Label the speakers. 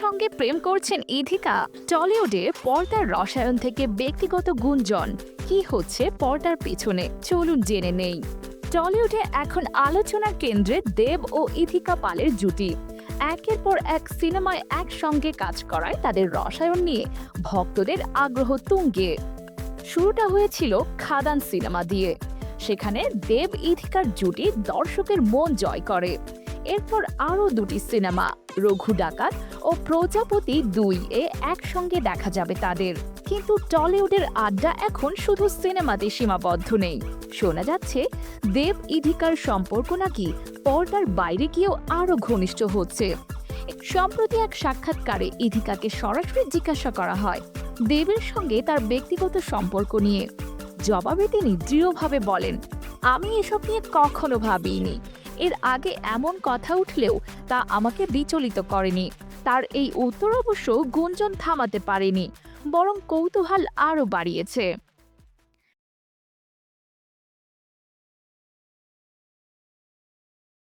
Speaker 1: সঙ্গে প্রেম করছেন ইধিকা। টলিউডে পর্দার রসায়ন থেকে ব্যক্তিগত গুঞ্জন। কি হচ্ছে পর্দার পিছনে? চলুন জেনে নেই। টলিউডে এখন আলোচনার কেন্দ্রে দেব ও ইথিকা পালের জুটি। একের পর এক সিনেমায় একসঙ্গে কাজ করায় তাদের রসায়ন নিয়ে ভক্তদের আগ্রহ তুঙ্গে। শুরুটা হয়েছিল খাদান সিনেমা দিয়ে। সেখানে দেব ইথিকার জুটি দর্শকের মন জয় করে। এরপর আরও দুটি সিনেমা, রঘু ডাকাত ও প্রজাপতি দুই এ একসঙ্গে দেখা যাবে তাদের। কিন্তু টলিউডের আড্ডা এখন শুধু সিনেমাতে সীমাবদ্ধ নেই। শোনা যাচ্ছে, দেব ইধিকার সম্পর্ক নাকি পর্দার বাইরে গিয়েও আরও ঘনিষ্ঠ হচ্ছে। সম্প্রতি এক সাক্ষাৎকারে ইধিকাকে সরাসরি জিজ্ঞাসা করা হয় দেবের সঙ্গে তার ব্যক্তিগত সম্পর্ক নিয়ে। জবাবে তিনি দৃঢ়ভাবে বলেন, আমি এসব নিয়ে কখনো ভাবিনি এর আগে এমন কথা উঠলেও তা আমাকে বিচলিত করেনি। তার এই উত্তর অবশ্য গুঞ্জন থামাতে পারেনি, বরং কৌতূহল আরও বাড়িয়েছে।